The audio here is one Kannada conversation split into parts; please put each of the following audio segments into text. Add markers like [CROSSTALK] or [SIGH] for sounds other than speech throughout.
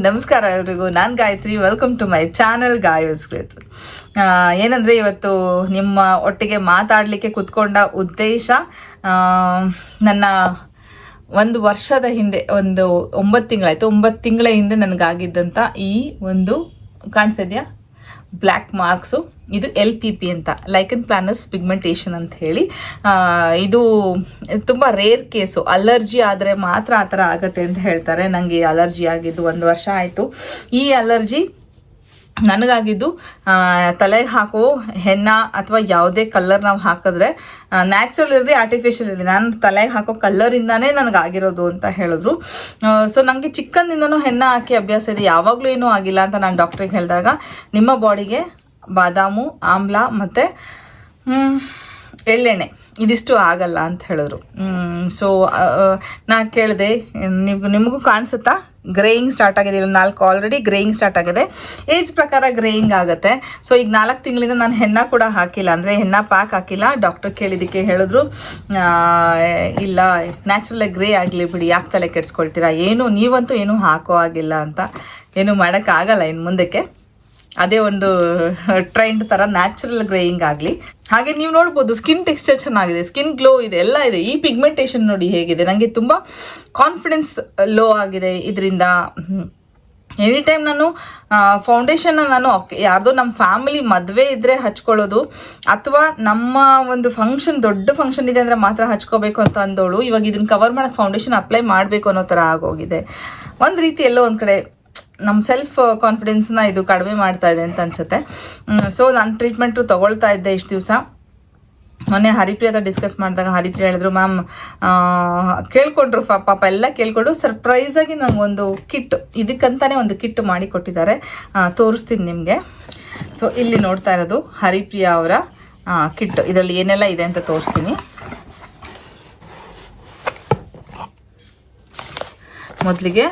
ನಮಸ್ಕಾರ ಎಲ್ರಿಗೂ. ನಾನು Gayathri. Welcome to my channel ಗಾಯೋಸ್ಕೃತ್ ಏನಂದರೆ ಇವತ್ತು ನಿಮ್ಮ ಒಟ್ಟಿಗೆ ಮಾತಾಡಲಿಕ್ಕೆ ಕುತ್ಕೊಂಡ ಉದ್ದೇಶ ನನ್ನ ಒಂದು ವರ್ಷದ ಹಿಂದೆ, ಒಂದು ಒಂಬತ್ತು ತಿಂಗಳಾಯಿತು. ಒಂಬತ್ತು ತಿಂಗಳ ಹಿಂದೆ ನನಗಾಗಿದ್ದಂಥ ಈ ಒಂದು ಕಾಣಿಸ್ತಿದ್ಯಾ ಬ್ಲ್ಯಾಕ್ ಮಾರ್ಕ್ಸು ಇದು ಎಲ್ ಪಿ ಪಿ ಅಂತ ಲೈಕನ್ ಪ್ಲಾನಸ್ ಪಿಗ್ಮೆಂಟೇಷನ್ ಅಂತ ಹೇಳಿ. ಇದು ತುಂಬ ರೇರ್ ಕೇಸು ಅಲರ್ಜಿ ಆದರೆ ಮಾತ್ರ ಆ ಥರ ಆಗುತ್ತೆ ಅಂತ ಹೇಳ್ತಾರೆ. ನನಗೆ ಅಲರ್ಜಿ ಆಗಿದ್ದು ಒಂದು ವರ್ಷ ಆಯಿತು. ಈ ಅಲರ್ಜಿ ನನಗಾಗಿದ್ದು ತಲೆಗೆ ಹಾಕೋ ಹೆನ್ನ ಅಥವಾ ಯಾವುದೇ ಕಲ್ಲರ್ ನಾವು ಹಾಕಿದ್ರೆ ನ್ಯಾಚುರಲ್ ಇರಲಿ ಆರ್ಟಿಫಿಷಿಯಲ್ ಇರಲಿ, ನಾನು ತಲೆಗೆ ಹಾಕೋ ಕಲ್ಲರಿಂದಾನೇ ನನಗಾಗಿರೋದು ಅಂತ ಹೇಳಿದ್ರು. ಸೊ ನನಗೆ ಚಿಕ್ಕಂದಿಂದನೂ ಹೆನ್ನ ಹಾಕಿ ಅಭ್ಯಾಸ ಇದೆ, ಯಾವಾಗಲೂ ಏನೂ ಆಗಿಲ್ಲ ಅಂತ ನಾನು ಡಾಕ್ಟ್ರಿಗೆ ಹೇಳಿದಾಗ, ನಿಮ್ಮ ಬಾಡಿಗೆ ಬಾದಾಮು, ಆಮ್ಲ ಮತ್ತು ಎಳ್ಳೆಣ್ಣೆ, ಇದಿಷ್ಟು ಆಗಲ್ಲ ಅಂತ ಹೇಳಿದ್ರು. ಸೊ ನಾನು ಕೇಳಿದೆ ನೀವು ನಿಮಗೂ ಕಾಣಿಸುತ್ತಾ? ಗ್ರೇಯಿಂಗ್ ಸ್ಟಾರ್ಟ್ ಆಗಿದೆ. ಇಲ್ಲಿ ನಾಲ್ಕು ಆಲ್ರೆಡಿ ಗ್ರೇಯಿಂಗ್ ಸ್ಟಾರ್ಟ್ ಆಗಿದೆ. ಏಜ್ ಪ್ರಕಾರ ಗ್ರೇಯಿಂಗ್ ಆಗುತ್ತೆ. ಸೊ ಈಗ ನಾಲ್ಕು ತಿಂಗಳಿಂದ ನಾನು ಹೆನ್ನ ಕೂಡ ಹಾಕಿಲ್ಲ. ಅಂದರೆ ಹೆಣ್ಣ ಪ್ಯಾಕ್ ಹಾಕಿಲ್ಲ. ಡಾಕ್ಟರ್ ಕೇಳಿದ್ದಕ್ಕೆ ಹೇಳಿದ್ರು ಇಲ್ಲ ನ್ಯಾಚುರಲ್ ಗ್ರೇ ಆಗಲಿ ಬಿಡಿ. ಯಾಕೆ ತಲೆ ಕೆಡ್ಸ್ಕೊಳ್ತೀರಾ? ಏನು, ನೀವಂತೂ ಏನೂ ಹಾಕೋ ಆಗಿಲ್ಲ ಅಂತ. ಏನು ಮಾಡೋಕ್ಕಾಗಲ್ಲ ಇನ್ನು ಮುಂದಕ್ಕೆ. ಅದೇ ಒಂದು ಟ್ರೆಂಡ್ ಥರ ನ್ಯಾಚುರಲ್ ಗ್ರೇಯಿಂಗ್ ಆಗಲಿ. ಹಾಗೆ ನೀವು ನೋಡ್ಬೋದು ಸ್ಕಿನ್ ಟೆಕ್ಸ್ಚರ್ ಚೆನ್ನಾಗಿದೆ ಸ್ಕಿನ್ ಗ್ಲೋ ಇದೆ, ಎಲ್ಲ ಇದೆ. ಈ ಪಿಗ್ಮೆಂಟೇಷನ್ ನೋಡಿ ಹೇಗಿದೆ. ನನಗೆ ತುಂಬ ಕಾನ್ಫಿಡೆನ್ಸ್ ಲೋ ಆಗಿದೆ ಇದರಿಂದ. ಎನಿ ಟೈಮ್ ನಾನು ಫೌಂಡೇಶನ್ನ ನಾನು ಯಾರ್ದೋ ನಮ್ಮ ಫ್ಯಾಮಿಲಿ ಮದುವೆ ಇದ್ದರೆ ಹಚ್ಕೊಳ್ಳೋದು, ಅಥವಾ ನಮ್ಮ ಒಂದು ಫಂಕ್ಷನ್ ದೊಡ್ಡ ಫಂಕ್ಷನ್ ಇದೆ ಅಂದರೆ ಮಾತ್ರ ಹಚ್ಕೋಬೇಕು ಅಂತ ಅಂದೋಳು, ಇವಾಗ ಇದನ್ನ ಕವರ್ ಮಾಡೋಕ್ಕೆ ಫೌಂಡೇಶನ್ ಅಪ್ಲೈ ಮಾಡಬೇಕು ಅನ್ನೋ ಥರ ಆಗೋಗಿದೆ. ಒಂದು ರೀತಿ ಎಲ್ಲೋ ಒಂದು ಕಡೆ ನಮ್ಮ ಸೆಲ್ಫ್ ಕಾನ್ಫಿಡೆನ್ಸ್ನ ಇದು ಕಡಿಮೆ ಮಾಡ್ತಾ ಇದೆ ಅಂತ ಅನ್ಸುತ್ತೆ. ಸೊ ನಾನು ಟ್ರೀಟ್ಮೆಂಟು ತಗೊಳ್ತಾ ಇದ್ದೆ ಇಷ್ಟು ದಿವಸ. ಮೊನ್ನೆ ಹರಿಪ್ರಿಯ ಹತ್ರ ಡಿಸ್ಕಸ್ ಮಾಡಿದಾಗ ಹರಿಪ್ರಿಯ ಹೇಳಿದ್ರು, ಮ್ಯಾಮ್ ಕೇಳ್ಕೊಂಡ್ರು ಪಾಪ ಪಾಪ ಎಲ್ಲ ಕೇಳ್ಕೊಂಡು ಸರ್ಪ್ರೈಸಾಗಿ ನನಗೊಂದು ಕಿಟ್ ಇದಕ್ಕಂತಾನೆ ಒಂದು ಕಿಟ್ ಮಾಡಿ ಕೊಟ್ಟಿದ್ದಾರೆ. ತೋರಿಸ್ತೀನಿ ನಿಮಗೆ. ಸೊ ಇಲ್ಲಿ ನೋಡ್ತಾ ಇರೋದು ಹರಿಪ್ರಿಯ ಅವರ ಕಿಟ್ ಇದರಲ್ಲಿ ಏನೆಲ್ಲ ಇದೆ ಅಂತ ತೋರಿಸ್ತೀನಿ. ಮೊದಲಿಗೆ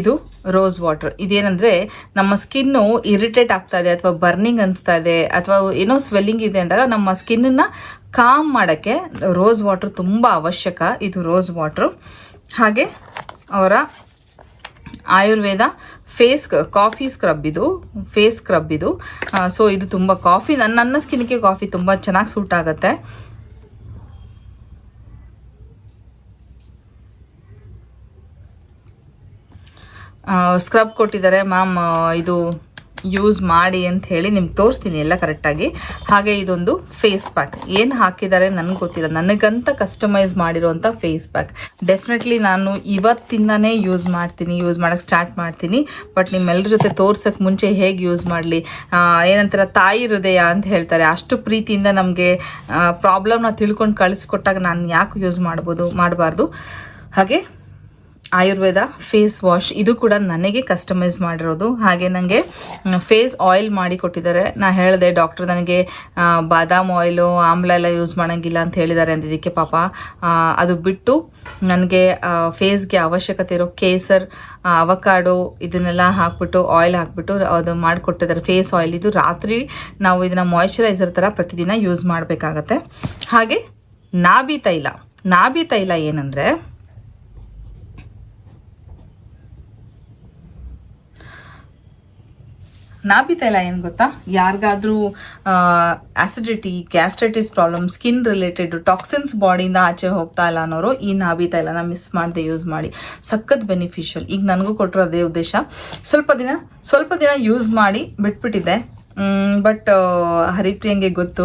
ಇದು ರೋಸ್ ವಾಟರ್ ಇದೇನಂದರೆ ನಮ್ಮ ಸ್ಕಿನ್ನು ಇರಿಟೇಟ್ ಆಗ್ತಾ ಇದೆ ಅಥವಾ ಬರ್ನಿಂಗ್ ಅನಿಸ್ತಾ ಇದೆ ಅಥವಾ ಏನೋ ಸ್ವೆಲ್ಲಿಂಗ್ ಇದೆ ಅಂದಾಗ ನಮ್ಮ ಸ್ಕಿನ್ನನ್ನು ಕಾಮ್ ಮಾಡೋಕ್ಕೆ ರೋಸ್ ವಾಟರ್ ತುಂಬ ಅವಶ್ಯಕ. ಇದು ರೋಸ್ ವಾಟ್ರು ಹಾಗೆ ಅವರ ಆಯುರ್ವೇದ ಫೇಸ್ ಕಾಫಿ ಸ್ಕ್ರಬ್ ಇದು ಫೇಸ್ ಸ್ಕ್ರಬ್ ಇದು. ಸೊ ಇದು ತುಂಬ ಕಾಫಿ ನನ್ನ ನನ್ನ ಸ್ಕಿನ್ಗೆ ಕಾಫಿ ತುಂಬ ಚೆನ್ನಾಗಿ ಸೂಟ್ ಆಗುತ್ತೆ. ಸ್ಕ್ರಬ್ ಕೊಟ್ಟಿದ್ದಾರೆ. ಮ್ಯಾಮ್ ಇದು ಯೂಸ್ ಮಾಡಿ ಅಂತ ಹೇಳಿ ನಿಮ್ಗೆ ತೋರಿಸ್ತೀನಿ ಎಲ್ಲ ಕರೆಕ್ಟಾಗಿ ಹಾಗೆ ಇದೊಂದು ಫೇಸ್ ಪ್ಯಾಕ್ ಏನು ಹಾಕಿದ್ದಾರೆ ನನಗೆ ಗೊತ್ತಿಲ್ಲ. ನನಗಂತ ಕಸ್ಟಮೈಸ್ ಮಾಡಿರುವಂಥ ಫೇಸ್ ಪ್ಯಾಕ್ ಡೆಫಿನೆಟ್ಲಿ ನಾನು ಇವತ್ತಿಂದನೇ ಯೂಸ್ ಮಾಡ್ತೀನಿ. ಯೂಸ್ ಮಾಡೋಕ್ಕೆ ಸ್ಟಾರ್ಟ್ ಮಾಡ್ತೀನಿ. ಬಟ್ ನಿಮ್ಮೆಲ್ಲರ ಜೊತೆ ತೋರ್ಸೋಕ್ಕೆ ಮುಂಚೆ ಹೇಗೆ ಯೂಸ್ ಮಾಡಲಿ? ಏನಂತಾರೆ, ತಾಯಿ ಹೃದಯ ಅಂತ ಹೇಳ್ತಾರೆ. ಅಷ್ಟು ಪ್ರೀತಿಯಿಂದ ನಮಗೆ ಪ್ರಾಬ್ಲಮ್ನ ತಿಳ್ಕೊಂಡು ಕಳಿಸ್ಕೊಟ್ಟಾಗ ನಾನು ಯಾಕೆ ಯೂಸ್ ಮಾಡ್ಬೋದು, ಮಾಡಬಾರ್ದು? ಹಾಗೆ ಆಯುರ್ವೇದ ಫೇಸ್ ವಾಶ್ ಇದು ಕೂಡ ನನಗೆ ಕಸ್ಟಮೈಸ್ ಮಾಡಿರೋದು. ಹಾಗೆ ನನಗೆ ಫೇಸ್ ಆಯಿಲ್ ಮಾಡಿ ಕೊಟ್ಟಿದ್ದಾರೆ. ನಾ ಹೇಳಿದೆ ಡಾಕ್ಟರ್ ನನಗೆ ಬಾದಾಮ್ ಆಯಿಲು ಆಮ್ಲ ಎಲ್ಲ ಯೂಸ್ ಮಾಡೋಂಗಿಲ್ಲ ಅಂತ ಹೇಳಿದ್ದಾರೆ ಅಂದಿದ್ದಕ್ಕೆ ಪಾಪ. ಅದು ಬಿಟ್ಟು ನನಗೆ ಫೇಸ್ಗೆ ಅವಶ್ಯಕತೆ ಇರೋ ಕೇಸರ್ ಅವಕಾಡೋ ಇದನ್ನೆಲ್ಲ ಹಾಕ್ಬಿಟ್ಟು ಆಯಿಲ್ ಹಾಕ್ಬಿಟ್ಟು ಅದು ಮಾಡಿಕೊಟ್ಟಿದ್ದಾರೆ. ಫೇಸ್ ಆಯಿಲ್ ಇದು ರಾತ್ರಿ ನಾವು ಇದನ್ನು ಮಾಯಿಶ್ಚರೈಸರ್ ಥರ ಪ್ರತಿದಿನ ಯೂಸ್ ಮಾಡಬೇಕಾಗತ್ತೆ. ಹಾಗೆ ನಾಭಿ ತೈಲ. ನಾಭಿ ತೈಲ ಏನಂದರೆ ಇಲ್ಲ, ಏನು ಗೊತ್ತಾ? ಯಾರಿಗಾದ್ರೂ acidity gastritis problem skin related toxins ಬಾಡಿಯಿಂದ ಆಚೆ ಹೋಗ್ತಾ ಇಲ್ಲ ಅನ್ನೋರು ಈ ನಾಭಿ ತೈಲನ ಮಿಸ್ ಮಾಡದೆ ಯೂಸ್ ಮಾಡಿ. ಸಖತ್ ಬೆನಿಫಿಷಿಯಲ್ ಈಗ ನನಗೂ ಕೊಟ್ಟರು ಅದೇ ಉದ್ದೇಶ. ಸ್ವಲ್ಪ ದಿನ ಸ್ವಲ್ಪ ದಿನ ಯೂಸ್ ಮಾಡಿ ಬಿಟ್ಬಿಟ್ಟಿದ್ದೆ. ಬಟ್ ಹರಿಪ್ರಿಯಂಗೆ ಗೊತ್ತು.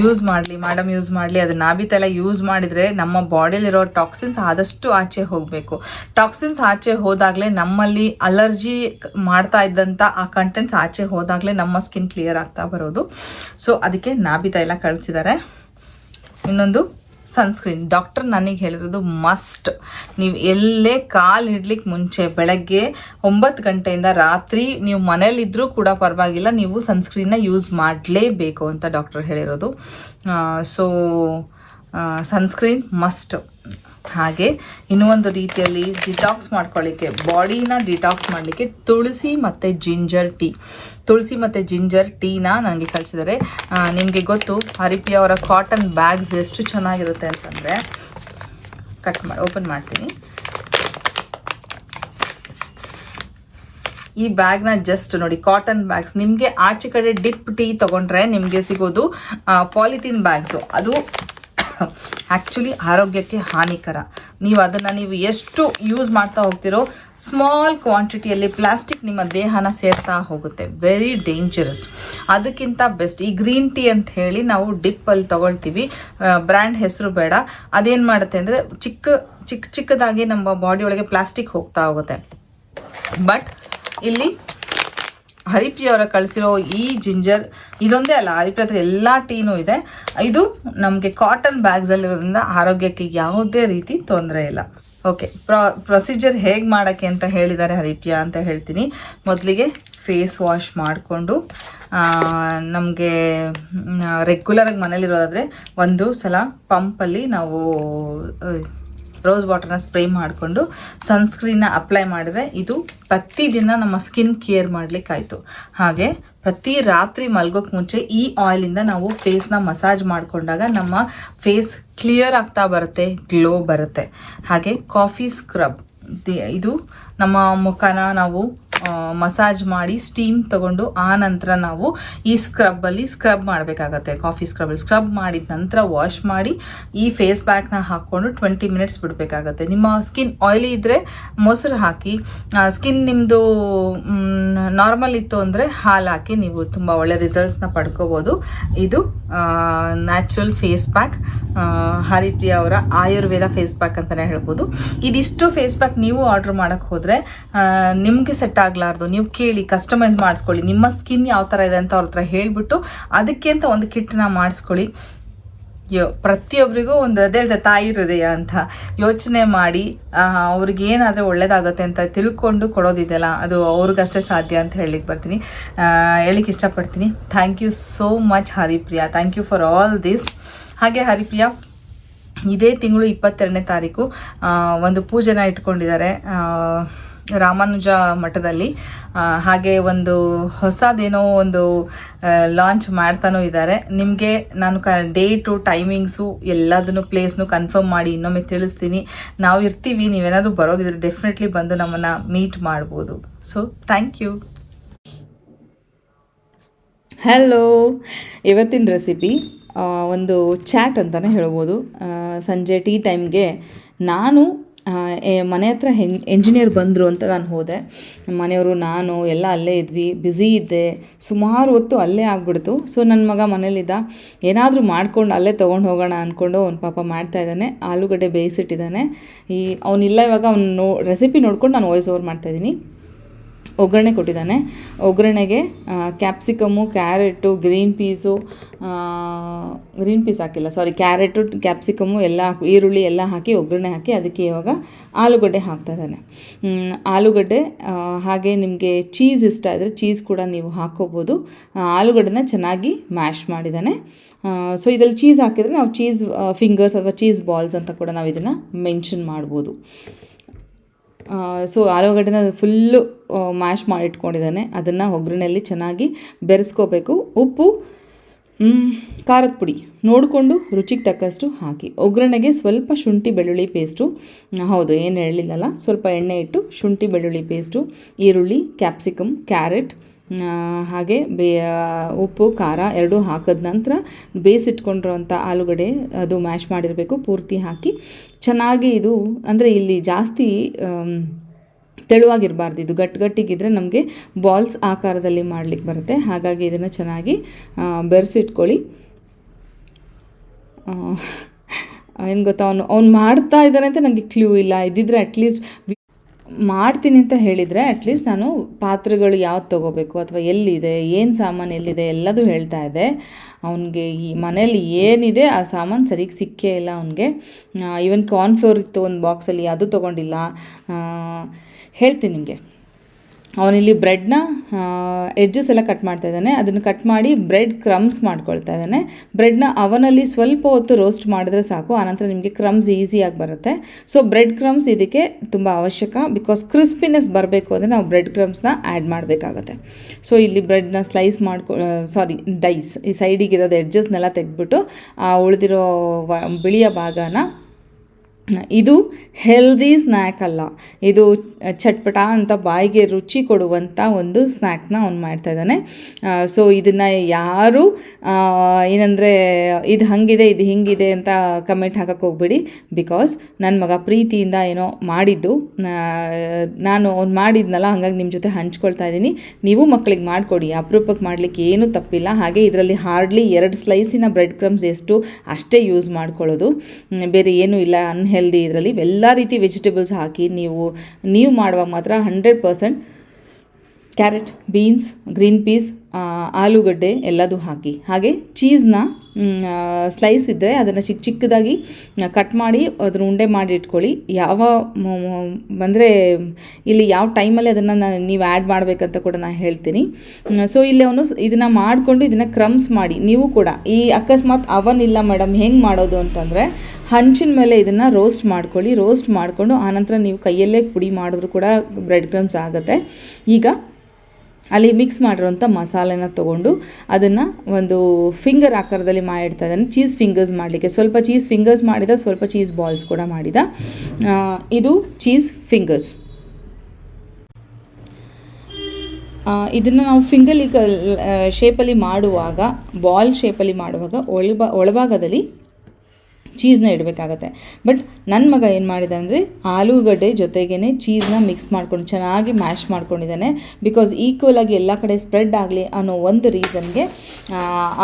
ಯೂಸ್ ಮಾಡಲಿ ಮೇಡಮ್ ಯೂಸ್ ಮಾಡಲಿ ಅದು ನಾಭಿ ತೈಲ ಯೂಸ್ ಮಾಡಿದರೆ ನಮ್ಮ ಬಾಡಿಲಿರೋ ಟಾಕ್ಸಿನ್ಸ್ ಆದಷ್ಟು ಆಚೆ ಹೋಗಬೇಕು. ಟಾಕ್ಸಿನ್ಸ್ ಆಚೆ ಹೋದಾಗಲೇ ನಮ್ಮಲ್ಲಿ ಅಲರ್ಜಿ ಮಾಡ್ತಾ ಇದ್ದಂಥ ಆ ಕಂಟೆಂಟ್ಸ್ ಆಚೆ ಹೋದಾಗಲೇ ನಮ್ಮ ಸ್ಕಿನ್ ಕ್ಲಿಯರ್ ಆಗ್ತಾ ಬರೋದು. ಸೊ ಅದಕ್ಕೆ ನಾಭಿ ತೈಲ ಕಳಿಸಿದ್ದಾರೆ ಇನ್ನೊಂದು? ಸನ್ಸ್ಕ್ರೀನ್. ಡಾಕ್ಟರ್ ನನಗೆ ಹೇಳಿರೋದು ಮಸ್ಟ್. ನೀವು ಎಲ್ಲೇ ಕಾಲು ಇಡ್ಲಿಕ್ಕೆ ಮುಂಚೆ ಬೆಳಗ್ಗೆ ಒಂಬತ್ತು ಗಂಟೆಯಿಂದ ರಾತ್ರಿ ನೀವು ಮನೇಲಿದ್ದರೂ ಕೂಡ ಪರವಾಗಿಲ್ಲ, ನೀವು ಸನ್ಸ್ಕ್ರೀನ್ನ ಯೂಸ್ ಮಾಡಲೇಬೇಕು ಅಂತ ಡಾಕ್ಟರ್ ಹೇಳಿರೋದು. So sunscreen must. ಹಾಗೆ ಇನ್ನೊಂದು ರೀತಿಯಲ್ಲಿ ಡಿಟಾಕ್ಸ್ ಮಾಡ್ಕೊಳ್ಳಿಕ್ಕೆ ಬಾಡಿನ ಡಿಟಾಕ್ಸ್ ಮಾಡಲಿಕ್ಕೆ ತುಳಸಿ ಮತ್ತು ಜಿಂಜರ್ ಟೀ ತುಳಸಿ ಮತ್ತು ಜಿಂಜರ್ ಟೀನ ನನಗೆ ಕಳಿಸಿದರೆ ನಿಮಗೆ ಗೊತ್ತು ಹರಿಪಿ ಅವರ ಕಾಟನ್ ಬ್ಯಾಗ್ಸ್ ಎಷ್ಟು ಚೆನ್ನಾಗಿರುತ್ತೆ ಅಂತಂದರೆ ಕಟ್ ಮಾಡಿ ಓಪನ್ ಮಾಡ್ತೀನಿ. ಈ ಬ್ಯಾಗ್ನ ಜಸ್ಟ್ ನೋಡಿ ಕಾಟನ್ ಬ್ಯಾಗ್ಸ್ ನಿಮಗೆ ಆಚೆ ಕಡೆ ಡಿಪ್ ಟೀ ತೊಗೊಂಡ್ರೆ ನಿಮಗೆ ಸಿಗೋದು ಪಾಲಿಥೀನ್ ಬ್ಯಾಗ್ಸು ಅದು [LAUGHS] ಆ್ಯಕ್ಚುಲಿ ಆರೋಗ್ಯಕ್ಕೆ ಹಾನಿಕರ. ನೀವು ಅದನ್ನು ನೀವು ಎಷ್ಟು ಯೂಸ್ ಮಾಡ್ತಾ ಹೋಗ್ತಿರೋ ಸ್ಮಾಲ್ ಕ್ವಾಂಟಿಟಿಯಲ್ಲಿ ಪ್ಲಾಸ್ಟಿಕ್ ನಿಮ್ಮ ದೇಹನ ಸೇರ್ತಾ ಹೋಗುತ್ತೆ. ವೆರಿ ಡೇಂಜರಸ್ ಅದಕ್ಕಿಂತ ಬೆಸ್ಟ್ ಈ ಗ್ರೀನ್ ಟೀ ಅಂತ ಹೇಳಿ ನಾವು ಡಿಪ್ಪಲ್ಲಿ ತೊಗೊಳ್ತೀವಿ. ಬ್ರ್ಯಾಂಡ್ ಹೆಸರು ಬೇಡ. ಅದೇನು ಮಾಡುತ್ತೆ ಅಂದರೆ, ಚಿಕ್ಕ ಚಿಕ್ಕ ಚಿಕ್ಕದಾಗಿ ನಮ್ಮ ಬಾಡಿ ಪ್ಲಾಸ್ಟಿಕ್ ಹೋಗ್ತಾ ಹೋಗುತ್ತೆ. ಬಟ್ ಇಲ್ಲಿ ಹರಿಪ್ರಿಯ ಅವರ ಕಳಿಸಿರೋ ಈ ಜಿಂಜರ್, ಇದೊಂದೇ ಅಲ್ಲ, ಹರಿಪ್ರಿಯ ಹತ್ರ ಎಲ್ಲ ಟೀನೂ ಇದೆ. ಇದು ನಮಗೆ ಕಾಟನ್ ಬ್ಯಾಗ್ಸಲ್ಲಿರೋದ್ರಿಂದ ಆರೋಗ್ಯಕ್ಕೆ ಯಾವುದೇ ರೀತಿ ತೊಂದರೆ ಇಲ್ಲ. ಓಕೆ ಪ್ರ ಪ್ರೊಸೀಜರ್ ಹೇಗೆ ಮಾಡೋಕ್ಕೆ ಅಂತ ಹೇಳಿದ್ದಾರೆ ಹರಿಪ್ರಿಯ ಅಂತ ಹೇಳ್ತೀನಿ. ಮೊದಲಿಗೆ ಫೇಸ್ ವಾಶ್ ಮಾಡಿಕೊಂಡು ನಮಗೆ ರೆಗ್ಯುಲರಾಗಿ ಮನೇಲಿರೋದಾದರೆ ಒಂದು ಸಲ ಪಂಪಲ್ಲಿ ನಾವು ರೋಸ್ ವಾಟರ್ನ ಸ್ಪ್ರೇ ಮಾಡಿಕೊಂಡು ಸನ್ಸ್ಕ್ರೀನ್ನ ಅಪ್ಲೈ ಮಾಡಿದ್ರೆ ಇದು ಪ್ರತಿದಿನ ನಮ್ಮ ಸ್ಕಿನ್ ಕೇರ್ ಮಾಡಲಿಕ್ಕಾಯಿತು. ಹಾಗೆ ಪ್ರತಿ ರಾತ್ರಿ ಮಲ್ಗೋಕ್ಕೆ ಮುಂಚೆ ಈ ಆಯಿಲಿಂದ ನಾವು ಫೇಸ್ನ ಮಸಾಜ್ ಮಾಡಿಕೊಂಡಾಗ ನಮ್ಮ ಫೇಸ್ ಕ್ಲಿಯರ್ ಆಗ್ತಾ ಬರುತ್ತೆ ಗ್ಲೋ ಬರುತ್ತೆ. ಹಾಗೆ ಕಾಫಿ ಸ್ಕ್ರಬ್ ಇದು ನಮ್ಮ ಮುಖನ ನಾವು ಮಸಾಜ್ ಮಾಡಿ ಸ್ಟೀಮ್ ತಗೊಂಡು ಆ ನಂತರ ನಾವು ಈ ಸ್ಕ್ರಬ್ಬಲ್ಲಿ ಸ್ಕ್ರಬ್ ಮಾಡಬೇಕಾಗತ್ತೆ ಕಾಫಿ ಸ್ಕ್ರಬಲ್ಲಿ ಸ್ಕ್ರಬ್ ಮಾಡಿದ ನಂತರ ವಾಶ್ ಮಾಡಿ ಈ ಫೇಸ್ ಪ್ಯಾಕ್ನ ಹಾಕ್ಕೊಂಡು ಟ್ವೆಂಟಿ ಮಿನಿಟ್ಸ್ ಬಿಡಬೇಕಾಗತ್ತೆ. ನಿಮ್ಮ ಸ್ಕಿನ್ ಆಯ್ಲಿ ಇದ್ದರೆ ಮೊಸರು ಹಾಕಿ ಸ್ಕಿನ್ ನಿಮ್ಮದು ನಾರ್ಮಲ್ ಇತ್ತು ಅಂದರೆ ಹಾಲು ಹಾಕಿ ನೀವು ತುಂಬ ಒಳ್ಳೆ ರಿಸಲ್ಟ್ಸ್ನ ಪಡ್ಕೋಬೋದು. ಇದು ನ್ಯಾಚುರಲ್ ಫೇಸ್ ಪ್ಯಾಕ್ ಹರಿಪ್ರಿಯ ಅವರ ಆಯುರ್ವೇದ ಫೇಸ್ ಪ್ಯಾಕ್ ಅಂತಲೇ ಹೇಳ್ಬೋದು. ಇದಿಷ್ಟು ಫೇಸ್ ಪ್ಯಾಕ್ ನೀವು ಆರ್ಡರ್ ಮಾಡೋಕ್ಕೆ ಹೋದರೆ ನಿಮಗೆ ಸೆಟ್ ಆಗಲಾರ್ದು. ನೀವು ಕೇಳಿ ಕಸ್ಟಮೈಸ್ ಮಾಡಿಸ್ಕೊಳ್ಳಿ. ನಿಮ್ಮ ಸ್ಕಿನ್ ಯಾವ ಥರ ಇದೆ ಅಂತ ಅವ್ರ ಹತ್ರ ಹೇಳಿಬಿಟ್ಟು ಅದಕ್ಕೆ ಅಂತ ಒಂದು ಕಿಟ್ನ ಮಾಡಿಸ್ಕೊಳ್ಳಿ. ಯೋ ಪ್ರತಿಯೊಬ್ಬರಿಗೂ ಒಂದು, ಅದೇ ಹೇಳಿದೆ ತಾಯಿ ಹೃದಯ ಅಂತ ಯೋಚನೆ ಮಾಡಿ ಅವ್ರಿಗೆ ಏನಾದರೆ ಒಳ್ಳೇದಾಗುತ್ತೆ ಅಂತ ತಿಳ್ಕೊಂಡು ಕೊಡೋದಿದೆಯಲ್ಲ, ಅದು ಅವ್ರಿಗಷ್ಟೇ ಸಾಧ್ಯ ಅಂತ ಹೇಳಲಿಕ್ಕೆ ಬರ್ತೀನಿ. ಹೇಳಿಕ್ಕೆ ಇಷ್ಟಪಡ್ತೀನಿ. Thank you so much Haripriya. Thank you for all this ಹಾಗೆ ಹರಿಪ್ರಿಯಾ ಇದೇ ತಿಂಗಳು ಇಪ್ಪತ್ತೆರಡನೇ ತಾರೀಕು ಒಂದು ಪೂಜೆನ ಇಟ್ಕೊಂಡಿದ್ದಾರೆ ರಾಮಾನುಜ ಮಠದಲ್ಲಿ. ಹಾಗೆ ಒಂದು ಹೊಸದೇನೋ ಒಂದು ಲಾಂಚ್ ಮಾಡ್ತಾನೂ ಇದ್ದಾರೆ. ನಿಮಗೆ ನಾನು ಕ ಡೇಟು ಟೈಮಿಂಗ್ಸು ಎಲ್ಲದನ್ನು ಪ್ಲೇಸ್ನು ಕನ್ಫರ್ಮ್ ಮಾಡಿ ಇನ್ನೊಮ್ಮೆ ತಿಳಿಸ್ತೀನಿ. ನಾವು ಇರ್ತೀವಿ, ನೀವೇನಾದರೂ ಬರೋದಿದ್ರೆ ಡೆಫಿನೆಟ್ಲಿ ಬಂದು ನಮ್ಮನ್ನು ಮೀಟ್ ಮಾಡ್ಬೋದು. ಸೊ ಥ್ಯಾಂಕ್ ಯು ಹಲೋ ಇವತ್ತಿನ ರೆಸಿಪಿ ಒಂದು ಚಾಟ್ ಅಂತಲೇ ಹೇಳ್ಬೋದು. ಸಂಜೆ ಟೀ ಟೈಮ್ಗೆ ನಾನು ಮನೆ ಹತ್ರ ಹೆನ್ ಎಂಜಿನಿಯರ್ ಬಂದರು ಅಂತ ನಾನು ಹೋದೆ. ಮನೆಯವರು, ನಾನು ಎಲ್ಲ ಅಲ್ಲೇ ಇದ್ವಿ ಬ್ಯುಸಿ ಇದ್ದೆ. ಸುಮಾರು ಹೊತ್ತು ಅಲ್ಲೇ ಆಗಿಬಿಡ್ತು. ಸೊ ನನ್ನ ಮಗ ಮನೇಲಿದ್ದ. ಏನಾದರೂ ಮಾಡ್ಕೊಂಡು ಅಲ್ಲೇ ತೊಗೊಂಡು ಹೋಗೋಣ ಅಂದ್ಕೊಂಡು ಅವ್ನು ಪಾಪ ಮಾಡ್ತಾ ಇದ್ದಾನೆ. ಆಲೂಗಡ್ಡೆ ಬೇಯಿಸಿಟ್ಟಿದ್ದಾನೆ. ಈ, ಅವನಿಲ್ಲ ಇವಾಗ ಅವ್ನು ನೋ ರೆಸಿಪಿ ನೋಡ್ಕೊಂಡು ನಾನು ವಾಯ್ಸ್ ಓವರ್ ಮಾಡ್ತಾಯಿದ್ದೀನಿ ಒಗ್ಗರಣೆ ಕೊಟ್ಟಿದ್ದಾನೆ. ಒಗ್ಗರಣೆಗೆ capsicum carrot green peas green peas ಹಾಕಿಲ್ಲ ಸಾರಿ ಕ್ಯಾರೆಟು ಕ್ಯಾಪ್ಸಿಕಮ್ಮು ಎಲ್ಲ ಹಾಕಿ, ಈರುಳ್ಳಿ ಎಲ್ಲ ಹಾಕಿ, ಒಗ್ಗರಣೆ ಹಾಕಿ, ಅದಕ್ಕೆ ಇವಾಗ ಆಲೂಗಡ್ಡೆ ಹಾಕ್ತಾ ಇದ್ದಾನೆ. ಆಲೂಗಡ್ಡೆ ಹಾಗೆ ನಿಮಗೆ ಚೀಸ್ ಇಷ್ಟ ಇದ್ದರೆ ಚೀಸ್ ಕೂಡ ನೀವು ಹಾಕ್ಕೋಬೋದು ಆಲೂಗಡ್ಡೆನ ಚೆನ್ನಾಗಿ ಮ್ಯಾಶ್ ಮಾಡಿದ್ದಾನೆ. ಸೊ ಇದರಲ್ಲಿ ಚೀಸ್ ಹಾಕಿದರೆ ನಾವು ಚೀಸ್ ಫಿಂಗರ್ಸ್ ಅಥವಾ ಚೀಸ್ ಬಾಲ್ಸ್ ಅಂತ ಕೂಡ ನಾವು ಇದನ್ನು ಮೆನ್ಷನ್ ಮಾಡ್ಬೋದು. ಸೊ ಆಲೂಗಡ್ಡೆನ ಫುಲ್ಲು ಮ್ಯಾಶ್ ಮಾಡಿಟ್ಕೊಂಡಿದ್ದಾನೆ. ಅದನ್ನು ಒಗ್ಗರಣೆಯಲ್ಲಿ ಚೆನ್ನಾಗಿ ಬೆರೆಸ್ಕೋಬೇಕು. ಉಪ್ಪು ಖಾರದ ಪುಡಿ ನೋಡಿಕೊಂಡು ರುಚಿಗೆ ತಕ್ಕಷ್ಟು ಹಾಕಿ. ಒಗ್ಗರಣೆಗೆ ಸ್ವಲ್ಪ ಶುಂಠಿ ಬೆಳ್ಳುಳ್ಳಿ ಪೇಸ್ಟು ಹೌದು, ಏನು ಹೇಳಿಲ್ಲಲ್ಲ, ಸ್ವಲ್ಪ ಎಣ್ಣೆ ಇಟ್ಟು ಶುಂಠಿ ಬೆಳ್ಳುಳ್ಳಿ ಪೇಸ್ಟು ಈರುಳ್ಳಿ ಕ್ಯಾಪ್ಸಿಕಮ್ ಕ್ಯಾರೆಟ್ ಹಾಗೆ ಬೇ ಉಪ್ಪು, ಖಾರ ಎರಡೂ ಹಾಕಿದ ನಂತರ ಬೇಯಿಸಿಟ್ಕೊಂಡಿರೋಂಥ ಆಲೂಗಡ್ಡೆ ಅದು ಮ್ಯಾಶ್ ಮಾಡಿರಬೇಕು, ಪೂರ್ತಿ ಹಾಕಿ. ಚೆನ್ನಾಗಿ ಇದು, ಅಂದರೆ ಇಲ್ಲಿ ಜಾಸ್ತಿ ತೆಳುವಾಗಿರಬಾರ್ದು. ಇದು ಗಟ್ಟಿ ಗಟ್ಟಿಗಿದ್ರೆ ನಮಗೆ ಬಾಲ್ಸ್ ಆಕಾರದಲ್ಲಿ ಮಾಡಲಿಕ್ಕೆ ಬರುತ್ತೆ. ಹಾಗಾಗಿ ಇದನ್ನು ಚೆನ್ನಾಗಿ ಬೆರೆಸಿಟ್ಕೊಳ್ಳಿ. ಏನು ಗೊತ್ತಾ, ಅವನು, ಅವ್ನು ಮಾಡ್ತಾ ಇದ್ದಾನೆ ಅಂತ ನನಗೆ ಕ್ಲೂ ಇಲ್ಲ. ಇದ್ದಿದ್ರೆ ಅಟ್ಲೀಸ್ಟ್ ಮಾಡ್ತೀನಿ ಅಂತ ಹೇಳಿದರೆ ಅಟ್ಲೀಸ್ಟ್ ನಾನು ಪಾತ್ರೆಗಳು ಯಾವ್ದು ತೊಗೋಬೇಕು ಅಥವಾ ಎಲ್ಲಿದೆ, ಏನು ಸಾಮಾನು ಎಲ್ಲಿದೆ ಎಲ್ಲದೂ ಹೇಳ್ತಾ ಇದೆ ಅವನಿಗೆ ಈ ಮನೇಲಿ ಏನಿದೆ ಆ ಸಾಮಾನು ಸರಿಗೆ ಸಿಕ್ಕೇ ಇಲ್ಲ ಅವನಿಗೆ. ಈವನ್ ಕಾರ್ನ್ಫ್ಲೋರ್ ಇತ್ತು ಒಂದು ಬಾಕ್ಸಲ್ಲಿ ಅದು ತೊಗೊಂಡಿಲ್ಲ. ಹೇಳ್ತೀನಿ ನಿಮಗೆ. ಅವನಿಲ್ಲಿ ಬ್ರೆಡ್ನ ಎಡ್ಜಸ್ ಎಲ್ಲ ಕಟ್ ಮಾಡ್ತಾ ಇದ್ದಾನೆ. ಅದನ್ನು ಕಟ್ ಮಾಡಿ ಬ್ರೆಡ್ ಕ್ರಮ್ಸ್ ಮಾಡ್ಕೊಳ್ತಾ ಇದ್ದಾನೆ. ಬ್ರೆಡ್ನ ಅವನಲ್ಲಿ ಸ್ವಲ್ಪ ಹೊತ್ತು ರೋಸ್ಟ್ ಮಾಡಿದ್ರೆ ಸಾಕು, ಆನಂತರ ನಿಮಗೆ ಕ್ರಮ್ಸ್ ಈಸಿಯಾಗಿ ಬರುತ್ತೆ. ಸೊ ಬ್ರೆಡ್ ಕ್ರಮ್ಸ್ ಇದಕ್ಕೆ ತುಂಬ ಅವಶ್ಯಕ ಬಿಕಾಸ್ ಕ್ರಿಸ್ಪಿನೆಸ್ ಬರಬೇಕು ಅಂದರೆ ನಾವು ಬ್ರೆಡ್ ಕ್ರಮ್ಸ್ನ ಆ್ಯಡ್ ಮಾಡಬೇಕಾಗತ್ತೆ. ಸೊ ಇಲ್ಲಿ ಬ್ರೆಡ್ನ ಸ್ಲೈಸ್ ಮಾಡ್ಕೊ ಸಾರಿ ಡೈಸ್ ಈ ಸೈಡಿಗಿರೋದು ಎಡ್ಜಸ್ನೆಲ್ಲ ತೆಗೆದ್ಬಿಟ್ಟು, ಆ, ಉಳಿದಿರೋ ಬಿಳಿಯ ಭಾಗನ ಇದು ಹೆಲ್ದಿ ಸ್ನ್ಯಾಕ್ ಅಲ್ಲ. ಇದು ಚಟ್ಪಟ ಅಂತ ಬಾಯಿಗೆ ರುಚಿ ಕೊಡುವಂಥ ಒಂದು ಸ್ನ್ಯಾಕ್ನ ಅವ್ನು ಮಾಡ್ತಾ ಇದ್ದಾನೆ. ಸೊ ಇದನ್ನು ಯಾರು ಏನಂದರೆ, ಇದು ಹಾಗಿದೆ, ಇದು ಹಿಂಗಿದೆ ಅಂತ ಕಮೆಂಟ್ ಹಾಕಕ್ಕೆ ಹೋಗ್ಬೇಡಿ. ಬಿಕಾಸ್ ನನ್ನ ಮಗ ಪ್ರೀತಿಯಿಂದ ಏನೋ ಮಾಡಿದ್ದು ನಾನು ಅವ್ನು ಮಾಡಿದ್ನಲ್ಲ, ಹಾಗಾಗಿ ನಿಮ್ಮ ಜೊತೆ ಹಂಚ್ಕೊಳ್ತಾ ಇದ್ದೀನಿ. ನೀವು ಮಕ್ಕಳಿಗೆ ಮಾಡಿಕೊಡಿ ಅಪರೂಪಕ್ಕೆ ಮಾಡಲಿಕ್ಕೆ ಏನೂ ತಪ್ಪಿಲ್ಲ. ಹಾಗೆ ಇದರಲ್ಲಿ ಹಾರ್ಡ್ಲಿ ಎರಡು ಸ್ಲೈಸಿನ ಬ್ರೆಡ್ ಕ್ರಮ್ಸ್ ಎಷ್ಟು ಅಷ್ಟೇ ಯೂಸ್ ಮಾಡ್ಕೊಳ್ಳೋದು. ಬೇರೆ ಏನೂ ಇಲ್ಲ ಅನ್ಹೆಲ್ದಿ ಇದರಲ್ಲಿ ಎಲ್ಲ ರೀತಿ ವೆಜಿಟೇಬಲ್ಸ್ ಹಾಕಿ ನೀವು ನೀವು ಮಾಡುವಾಗ ಮಾತ್ರ hundred percent carrot beans green peas ಆಲೂಗಡ್ಡೆ ಎಲ್ಲದೂ ಹಾಕಿ. ಹಾಗೆ ಚೀಸ್ನ ಸ್ಲೈಸ್ ಇದ್ದರೆ ಅದನ್ನು ಚಿಕ್ಕ ಚಿಕ್ಕದಾಗಿ ಕಟ್ ಮಾಡಿ ಅದ್ರ ಉಂಡೆ ಮಾಡಿ ಇಟ್ಕೊಳ್ಳಿ. ಯಾವ ಅಂದರೆ ಇಲ್ಲಿ ಯಾವ ಟೈಮಲ್ಲಿ ಅದನ್ನು ನೀವು ಆ್ಯಡ್ ಮಾಡಬೇಕಂತ ಕೂಡ ನಾನು ಹೇಳ್ತೀನಿ. ಸೊ ಇಲ್ಲಿ ಅವನು ಇದನ್ನು ಮಾಡಿಕೊಂಡು ಇದನ್ನು ಕ್ರಮ್ಸ್ ಮಾಡಿ. ನೀವು ಕೂಡ ಈ ಅಕಸ್ಮಾತ್ ಅವನ್ ಇಲ್ಲ ಮೇಡಮ್ ಹೆಂಗೆ ಮಾಡೋದು ಅಂತಂದರೆ ಹಂಚಿನ ಮೇಲೆ ಇದನ್ನು ರೋಸ್ಟ್ ಮಾಡ್ಕೊಳ್ಳಿ. ರೋಸ್ಟ್ ಮಾಡಿಕೊಂಡು ಆನಂತರ ನೀವು ಕೈಯಲ್ಲೇ ಪುಡಿ ಮಾಡಿದ್ರು ಕೂಡ ಬ್ರೆಡ್ ಕ್ರಮ್ಸ್ ಆಗುತ್ತೆ. ಈಗ ಅಲ್ಲಿ ಮಿಕ್ಸ್ ಮಾಡಿರೋಂಥ ಮಸಾಲೆನ ತೊಗೊಂಡು ಅದನ್ನು ಒಂದು ಫಿಂಗರ್ ಆಕಾರದಲ್ಲಿ ಮಾಡಿಡ್ತಾ ಇದ್ದಾನೆ. ಚೀಸ್ ಫಿಂಗರ್ಸ್ ಮಾಡಲಿಕ್ಕೆ. ಸ್ವಲ್ಪ ಚೀಸ್ ಫಿಂಗರ್ಸ್ ಮಾಡಿದ, ಸ್ವಲ್ಪ ಚೀಸ್ ಬಾಲ್ಸ್ ಕೂಡ ಮಾಡಿದ. ಇದು ಚೀಸ್ ಫಿಂಗರ್ಸ್ ಇದನ್ನು ನಾವು ಫಿಂಗರ್ಲಿ ಶೇಪಲ್ಲಿ ಮಾಡುವಾಗ ಬಾಲ್ ಶೇಪಲ್ಲಿ ಮಾಡುವಾಗ, ಒಳಬ, ಒಳಭಾಗದಲ್ಲಿ ಚೀಸ್ನ ಇಡಬೇಕಾಗತ್ತೆ. ಬಟ್ ನನ್ನ ಮಗ ಏನು ಮಾಡಿದೆ ಅಂದರೆ ಆಲೂಗಡ್ಡೆ ಜೊತೆಗೇ ಚೀಸ್ನ ಮಿಕ್ಸ್ ಮಾಡ್ಕೊಂಡು ಚೆನ್ನಾಗಿ ಮ್ಯಾಶ್ ಮಾಡ್ಕೊಂಡಿದ್ದಾನೆ. ಬಿಕಾಸ್ ಈಕ್ವಲ್ ಆಗಿ ಎಲ್ಲ ಕಡೆ ಸ್ಪ್ರೆಡ್ ಆಗಲಿ ಅನ್ನೋ ಒಂದು ರೀಸನ್ಗೆ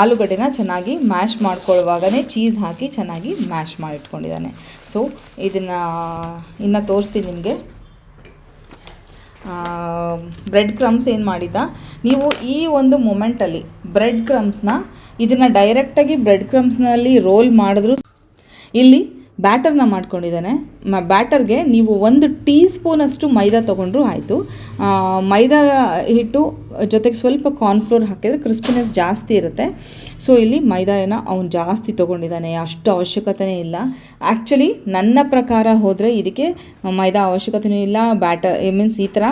ಆಲೂಗಡ್ಡೆನ ಚೆನ್ನಾಗಿ ಮ್ಯಾಶ್ ಮಾಡ್ಕೊಳ್ಳುವಾಗನೇ ಚೀಸ್ ಹಾಕಿ ಚೆನ್ನಾಗಿ ಮ್ಯಾಶ್ ಮಾಡಿಟ್ಕೊಂಡಿದ್ದಾನೆ. ಸೊ ಇದನ್ನು, ಇನ್ನು ತೋರಿಸ್ತೀನಿ ನಿಮಗೆ. ಬ್ರೆಡ್ ಕ್ರಮ್ಸ್ ಏನು ಮಾಡಿದ್ದ? ನೀವು ಈ ಒಂದು ಮೊಮೆಂಟಲ್ಲಿ ಬ್ರೆಡ್ ಕ್ರಮ್ಸ್ನ ಇದನ್ನು ಡೈರೆಕ್ಟಾಗಿ ಬ್ರೆಡ್ ಕ್ರಮ್ಸ್ನಲ್ಲಿ ರೋಲ್ ಮಾಡಿದ್ರು ಇಲ್ಲಿ ಬ್ಯಾಟರ್ನ ಮಾಡ್ಕೊಂಡಿದ್ದಾನೆ. ಮ ಬ್ಯಾಟರ್ಗೆ ನೀವು ಒಂದು ಟೀ ಸ್ಪೂನಷ್ಟು ಮೈದಾ ತೊಗೊಂಡ್ರೂ ಆಯಿತು. ಮೈದಾ ಹಿಟ್ಟು ಜೊತೆಗೆ ಸ್ವಲ್ಪ ಕಾರ್ನ್ಫ್ಲೋರ್ ಹಾಕಿದರೆ ಕ್ರಿಸ್ಪಿನೆಸ್ ಜಾಸ್ತಿ ಇರುತ್ತೆ. ಸೊ ಇಲ್ಲಿ ಮೈದಾನ ಅವ್ನು ಜಾಸ್ತಿ ತೊಗೊಂಡಿದ್ದಾನೆ. ಅಷ್ಟು ಅವಶ್ಯಕತೆನೇ ಇಲ್ಲ. ಆ್ಯಕ್ಚುಲಿ ನನ್ನ ಪ್ರಕಾರ ಹೋದರೆ ಇದಕ್ಕೆ ಮೈದಾ ಅವಶ್ಯಕತೆಯೂ ಇಲ್ಲ. ಬ್ಯಾಟರ್ ಐ ಮೀನ್ಸ್ ಈ ಥರ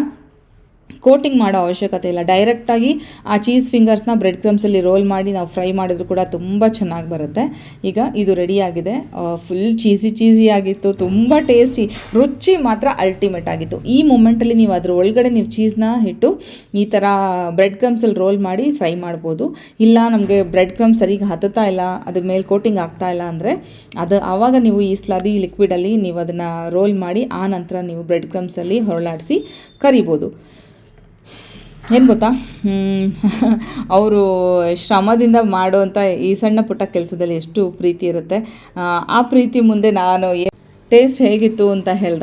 ಕೋಟಿಂಗ್ ಮಾಡೋ ಅವಶ್ಯಕತೆ ಇಲ್ಲ. ಡೈರೆಕ್ಟಾಗಿ ಆ ಚೀಸ್ ಫಿಂಗರ್ಸ್ನ ಬ್ರೆಡ್ ಕ್ರಮ್ಸಲ್ಲಿ ರೋಲ್ ಮಾಡಿ ನಾವು ಫ್ರೈ ಮಾಡಿದ್ರು ಕೂಡ ತುಂಬ ಚೆನ್ನಾಗಿ ಬರುತ್ತೆ. ಈಗ ಇದು ರೆಡಿಯಾಗಿದೆ ಫುಲ್ ಚೀಸಿ ಚೀಸಿ ಆಗಿತ್ತು. ತುಂಬ ಟೇಸ್ಟಿ ರುಚಿ ಮಾತ್ರ ಅಲ್ಟಿಮೇಟ್ ಆಗಿತ್ತು. ಈ ಮೂಮೆಂಟಲ್ಲಿ ನೀವು ಅದ್ರ ಒಳಗಡೆ ನೀವು ಚೀಸ್ನ ಇಟ್ಟು ಈ ಥರ ಬ್ರೆಡ್ ಕ್ರಮ್ಸಲ್ಲಿ ರೋಲ್ ಮಾಡಿ ಫ್ರೈ ಮಾಡ್ಬೋದು. ಇಲ್ಲ ನಮಗೆ ಬ್ರೆಡ್ ಕ್ರಮ್ ಸರಿಗೆ ಹತ್ತುತ್ತಾ ಇಲ್ಲ, ಅದ್ರ ಮೇಲೆ ಕೋಟಿಂಗ್ ಆಗ್ತಾ ಇಲ್ಲ ಅಂದರೆ ಅದು ಆವಾಗ ನೀವು ಈ ಸ್ಲರಿ ಲಿಕ್ವಿಡಲ್ಲಿ ನೀವು ಅದನ್ನು ರೋಲ್ ಮಾಡಿ ಆ ನಂತರ ನೀವು ಬ್ರೆಡ್ ಕ್ರಮ್ಸಲ್ಲಿ ಹೊರಳಾಡಿಸಿ ಕರಿಬೋದು. ಏನು ಗೊತ್ತಾ? [LAUGHS] ಅವರು ಶ್ರಮದಿಂದ ಮಾಡುವಂಥ ಈ ಸಣ್ಣ ಪುಟ್ಟ ಕೆಲಸದಲ್ಲಿ ಎಷ್ಟು ಪ್ರೀತಿ ಇರುತ್ತೆ. ಆ, ಪ್ರೀತಿ ಮುಂದೆ ನಾನು ಟೇಸ್ಟ್ ಹೇಗಿತ್ತು ಅಂತ ಹೇಳ್ದ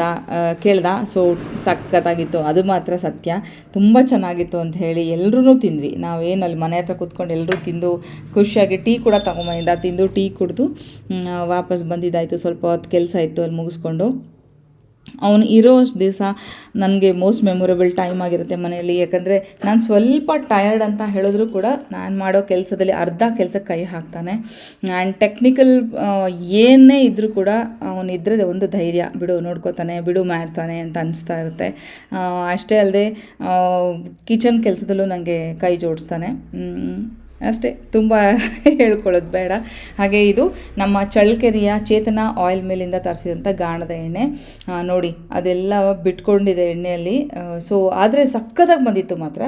ಕೇಳ್ದ. ಸೊ ಸಖತ್ತಾಗಿತ್ತು. ಅದು ಮಾತ್ರ ಸತ್ಯ. ತುಂಬ ಚೆನ್ನಾಗಿತ್ತು ಅಂತ ಹೇಳಿ ಎಲ್ಲರೂ ತಿಂದ್ವಿ. ನಾವೇನು ಅಲ್ಲಿ ಮನೆ ಹತ್ರ ಕೂತ್ಕೊಂಡು ಎಲ್ಲರೂ ತಿಂದು ಖುಷಿಯಾಗಿ ಟೀ ಕೂಡ ತಗೊಂಬಂದಿದ್ದ. ತಿಂದು ಟೀ ಕುಡಿದು ವಾಪಸ್ ಬಂದಿದ್ದಾಯಿತು. ಸ್ವಲ್ಪ ಹೊತ್ತು ಕೆಲಸ ಇತ್ತು ಅಲ್ಲಿ ಮುಗಿಸ್ಕೊಂಡು. ಅವನು ಇರೋ ಅಷ್ಟು ದಿವಸ ನನಗೆ ಮೋಸ್ಟ್ ಮೆಮೊರೇಬಲ್ ಟೈಮ್ ಆಗಿರುತ್ತೆ ಮನೆಯಲ್ಲಿ. ಯಾಕಂದರೆ ನಾನು ಸ್ವಲ್ಪ ಟಯರ್ಡ್ ಅಂತ ಹೇಳಿದ್ರು ಕೂಡ ನಾನು ಮಾಡೋ ಕೆಲಸದಲ್ಲಿ ಅರ್ಧ ಕೆಲಸಕ್ಕೆ ಕೈ ಹಾಕ್ತಾನೆ. ಆ್ಯಂಡ್ ಟೆಕ್ನಿಕಲ್ ಏನೇ ಇದ್ದರೂ ಕೂಡ ಅವನಿದ್ರೆ ಒಂದು ಧೈರ್ಯ. ಬಿಡು, ನೋಡ್ಕೋತಾನೆ, ಬಿಡು, ಮಾಡ್ತಾನೆ ಅಂತ ಅನಿಸ್ತಾ ಇರುತ್ತೆ. ಅಷ್ಟೇ ಅಲ್ಲದೆ ಕಿಚನ್ ಕೆಲಸದಲ್ಲೂ ನನಗೆ ಕೈ ಜೋಡಿಸ್ತಾನೆ. ಅಷ್ಟೇ, ತುಂಬ [LAUGHS] ಹೇಳ್ಕೊಳ್ಳೋದು ಬೇಡ. ಹಾಗೆ ಇದು ನಮ್ಮ ಚಳ್ಳಕೆರೆಯ ಚೇತನ ಆಯಿಲ್ ಮೇಲಿಂದ ತರಿಸಿದಂಥ ಗಾಣದ ಎಣ್ಣೆ. ನೋಡಿ, ಅದೆಲ್ಲ ಬಿಟ್ಕೊಂಡಿದೆ ಎಣ್ಣೆಯಲ್ಲಿ. ಸೊ ಆದರೆ ಸಕ್ಕದಾಗಿ ಬಂದಿತ್ತು ಮಾತ್ರ.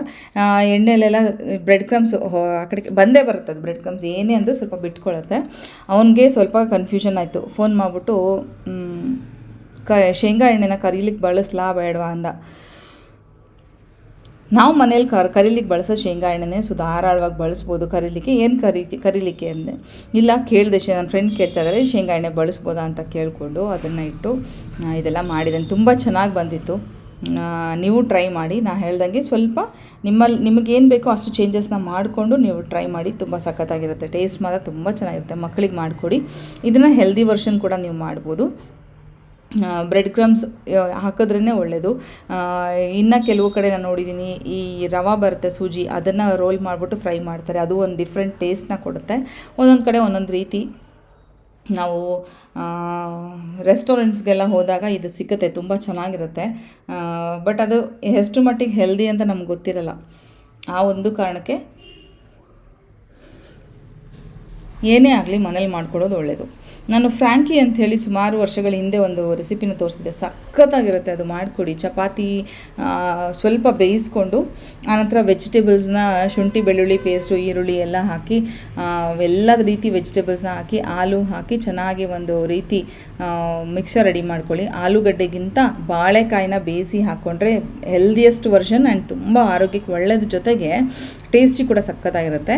ಎಣ್ಣೆಯಲ್ಲೆಲ್ಲ ಬ್ರೆಡ್ ಕ್ರಮ್ಸ್ ಆ ಕಡೆಗೆ ಬಂದೇ ಬರುತ್ತೆ ಅದು ಬ್ರೆಡ್ ಕ್ರಮ್ಸ್ ಏನೇ ಅಂದರೂ ಸ್ವಲ್ಪ ಬಿಟ್ಕೊಳ್ಳುತ್ತೆ ಅವನಿಗೆ ಸ್ವಲ್ಪ ಕನ್ಫ್ಯೂಷನ್ ಆಯಿತು. ಫೋನ್ ಮಾಡಿಬಿಟ್ಟು ಕ, ಶೇಂಗಾ ಎಣ್ಣೆನ ಕರೀಲಿಕ್ಕೆ ಬಳಸ್ಲಾ ಬೇಡವಾ? ಅಂದ. ನಾವು ಮನೇಲಿ ಕರ್ ಕರೀಲಿಕ್ಕೆ ಬಳಸೋ ಶೇಂಗಾ ಎಣ್ಣೆನೇ ಸುಧಾರಾಳವಾಗಿ ಬಳಸ್ಬೋದು. ಕರೀಲಿಕ್ಕೆ ಏನು ಕರಿ ಕರೀಲಿಕ್ಕೆ ಅಂದೆ? ಇಲ್ಲ, ಕೇಳಿದೆ ನನ್ನ ಫ್ರೆಂಡ್ ಕೇಳ್ತಾ ಇದ್ದಾರೆ ಶೇಂಗಾ ಎಣ್ಣೆ ಬಳಸ್ಬೋದಾ ಅಂತ ಕೇಳಿಕೊಂಡು ಅದನ್ನು ಇಟ್ಟು ಇದೆಲ್ಲ ಮಾಡಿದ್ದೇನೆ ತುಂಬ ಚೆನ್ನಾಗಿ ಬಂದಿತ್ತು. ನೀವು ಟ್ರೈ ಮಾಡಿ. ನಾ ಹೇಳ್ದಂಗೆ ಸ್ವಲ್ಪ ನಿಮ್ಮಲ್ಲಿ ನಿಮಗೇನು ಬೇಕೋ ಅಷ್ಟು ಚೇಂಜಸ್ನ ಮಾಡಿಕೊಂಡು ನೀವು ಟ್ರೈ ಮಾಡಿ. ತುಂಬ ಸಖತ್ತಾಗಿರುತ್ತೆ. ಟೇಸ್ಟ್ ಮಾತ್ರ ತುಂಬ ಚೆನ್ನಾಗಿರುತ್ತೆ. ಮಕ್ಕಳಿಗೆ ಮಾಡಿಕೊಡಿ. ಇದನ್ನು ಹೆಲ್ದಿ ವರ್ಷನ್ ಕೂಡ ನೀವು ಮಾಡ್ಬೋದು. ಬ್ರೆಡ್ ಕ್ರಮ್ಸ್ ಹಾಕಿದ್ರೇ ಒಳ್ಳೆಯದು ಇನ್ನು ಕೆಲವು ಕಡೆ ನಾನು ನೋಡಿದ್ದೀನಿ ಈ ರವಾ ಬರುತ್ತೆ ಸೂಜಿ, ಅದನ್ನು ರೋಲ್ ಮಾಡಿಬಿಟ್ಟು ಫ್ರೈ ಮಾಡ್ತಾರೆ. ಅದು ಒಂದು ಡಿಫ್ರೆಂಟ್ ಟೇಸ್ಟ್ನ ಕೊಡುತ್ತೆ. ಒಂದೊಂದು ಕಡೆ ಒಂದೊಂದು ರೀತಿ. ನಾವು ರೆಸ್ಟೋರೆಂಟ್ಸ್ಗೆಲ್ಲ ಹೋದಾಗ ಇದು ಸಿಕ್ಕುತ್ತೆ, ತುಂಬ ಚೆನ್ನಾಗಿರುತ್ತೆ. ಬಟ್ ಅದು ಎಷ್ಟು ಮಟ್ಟಿಗೆ ಹೆಲ್ದಿ ಅಂತ ನಮ್ಗೆ ಗೊತ್ತಿರಲ್ಲ. ಆ ಒಂದು ಕಾರಣಕ್ಕೆ ಏನೇ ಆಗಲಿ ಮನೇಲಿ ಮಾಡ್ಕೊಳ್ಳೋದು ಒಳ್ಳೆಯದು ನಾನು ಫ್ರ್ಯಾಂಕಿ ಅಂತ ಹೇಳಿ ಸುಮಾರು ವರ್ಷಗಳ ಹಿಂದೆ ಒಂದು ರೆಸಿಪಿನ ತೋರಿಸಿದೆ. ಸಖತ್ತಾಗಿರುತ್ತೆ ಅದು ಮಾಡಿಕೊಡಿ. ಚಪಾತಿ ಸ್ವಲ್ಪ ಬೇಯಿಸ್ಕೊಂಡು ಆನಂತರ ವೆಜಿಟೇಬಲ್ಸ್ನ ಶುಂಠಿ, ಬೆಳ್ಳುಳ್ಳಿ ಪೇಸ್ಟು, ಈರುಳ್ಳಿ ಎಲ್ಲ ಹಾಕಿ ಎಲ್ಲ ರೀತಿ ವೆಜಿಟೇಬಲ್ಸ್ನ ಹಾಕಿ, ಹಾಲು ಹಾಕಿ ಚೆನ್ನಾಗಿ ಒಂದು ರೀತಿ ಮಿಕ್ಸರ್ ರೆಡಿ ಮಾಡ್ಕೊಳ್ಳಿ. ಆಲೂಗಡ್ಡೆಗಿಂತ ಬಾಳೆಕಾಯಿನ ಬೇಯಿಸಿ ಹಾಕ್ಕೊಂಡ್ರೆ ಹೆಲ್ದಿಯೆಸ್ಟ್ ವರ್ಷನ್ ಆ್ಯಂಡ್ ತುಂಬ ಆರೋಗ್ಯಕ್ಕೆ ಒಳ್ಳೆಯದು ಜೊತೆಗೆ ಟೇಸ್ಟಿ ಕೂಡ ಸಖತ್ತಾಗಿರುತ್ತೆ.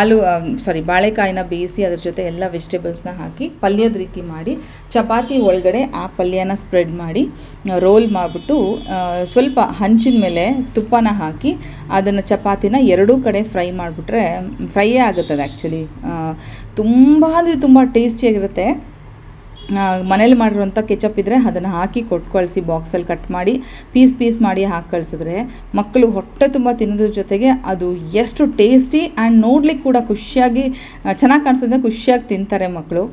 ಆಲೂ ಸಾರಿ ಬಾಳೆಕಾಯಿನ ಬೇಯಿಸಿ ಅದ್ರ ಜೊತೆ ಎಲ್ಲ ವೆಜಿಟೇಬಲ್ಸ್ನ ಹಾಕಿ ಪಲ್ಯದ ರೀತಿ ಮಾಡಿ, ಚಪಾತಿ ಒಳಗಡೆ ಆ ಪಲ್ಯನ ಸ್ಪ್ರೆಡ್ ಮಾಡಿ ರೋಲ್ ಮಾಡಿಬಿಟ್ಟು ಸ್ವಲ್ಪ ಹಂಚಿನ ಮೇಲೆ ತುಪ್ಪನ ಹಾಕಿ ಅದನ್ನು ಚಪಾತಿನ ಎರಡೂ ಕಡೆ ಫ್ರೈ ಮಾಡಿಬಿಟ್ರೆ ಫ್ರೈಯೇ ಆಗುತ್ತದೆ ಆ್ಯಕ್ಚುಲಿ ತುಂಬ ಅಂದರೆ ತುಂಬ ಟೇಸ್ಟಿಯಾಗಿರುತ್ತೆ ಮನೇಲಿ ಮಾಡಿರುವಂಥ ಕೆಚಪ್ ಇದ್ದರೆ ಅದನ್ನು ಹಾಕಿ ಕೊಟ್ಟು ಕಳಿಸಿ ಬಾಕ್ಸಲ್ಲಿ ಕಟ್ ಮಾಡಿ ಪೀಸ್ ಪೀಸ್ ಮಾಡಿ ಹಾಕಿ ಕಳಿಸಿದ್ರೆ ಮಕ್ಕಳು ಹೊಟ್ಟೆ ತುಂಬ ತಿನ್ನೋದ್ರ ಜೊತೆಗೆ ಅದು ಎಷ್ಟು ಟೇಸ್ಟಿ ಆ್ಯಂಡ್ ನೋಡ್ಲಿಕ್ಕೆ ಕೂಡ ಖುಷಿಯಾಗಿ ಚೆನ್ನಾಗಿ ಕಾಣಿಸೋದ್ರೆ ಖುಷಿಯಾಗಿ ತಿಂತಾರೆ ಮಕ್ಕಳು